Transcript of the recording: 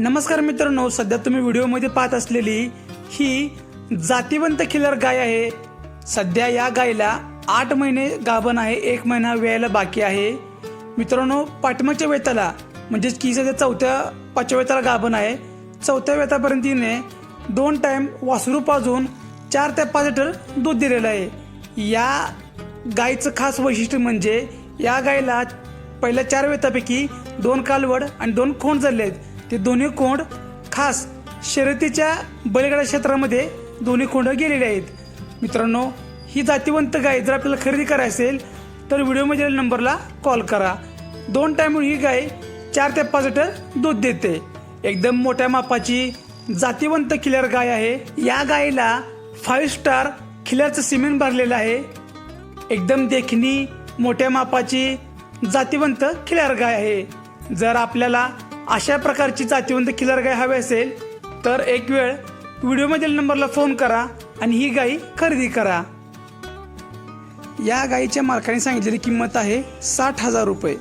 नमस्कार मित्रांनो सध्या तुम्ही व्हिडिओमध्ये पाहत असलेली ही जातीवंत खिलर गाय आहे. सध्या या गायला आठ महिने गाभण आहे एक महिना वेळायला बाकी आहे. मित्रांनो पाठमाच्या वेताला म्हणजेच की सध्या चौथ्या पाचव्या वेताला गाभण आहे. चौथ्या वेतापर्यंत तिने दोन टाईम वासरू पाजून चार ते पाच लिटर दूध दिलेलं आहे. या गायचं खास वैशिष्ट्य म्हणजे या गायला पहिल्या चार वेतापैकी दोन कालवड आणि दोन खोंड झाले आहेत. ते दोन्ही कोंड खास शर्यतीच्या बैलगाडा क्षेत्रामध्ये दोन्ही कोंड गेलेले आहेत. मित्रांनो ही जातीवंत गाय जर आपल्याला खरेदी करायची असेल तर व्हिडिओमध्ये नंबरला कॉल करा. दोन टाइम ही गाय चार ते पाच लिटर दूध देते. एकदम मोठ्या मापाची जातीवंत किलर गाय आहे. या गायीला फाईव्ह स्टार खिलरचं सिमेंट भरलेलं आहे. एकदम देखणी मोठ्या मापाची जातीवंत खिलार गाय आहे. जर आपल्याला अशा प्रकारची जातीवंत किलर गाय हवी असेल तर एक वेळ व्हिडिओमधील नंबरला फोन करा आणि ही गाई खरेदी करा. या गाईच्या मालकाने सांगितलेली किंमत आहे साठ हजार रुपये.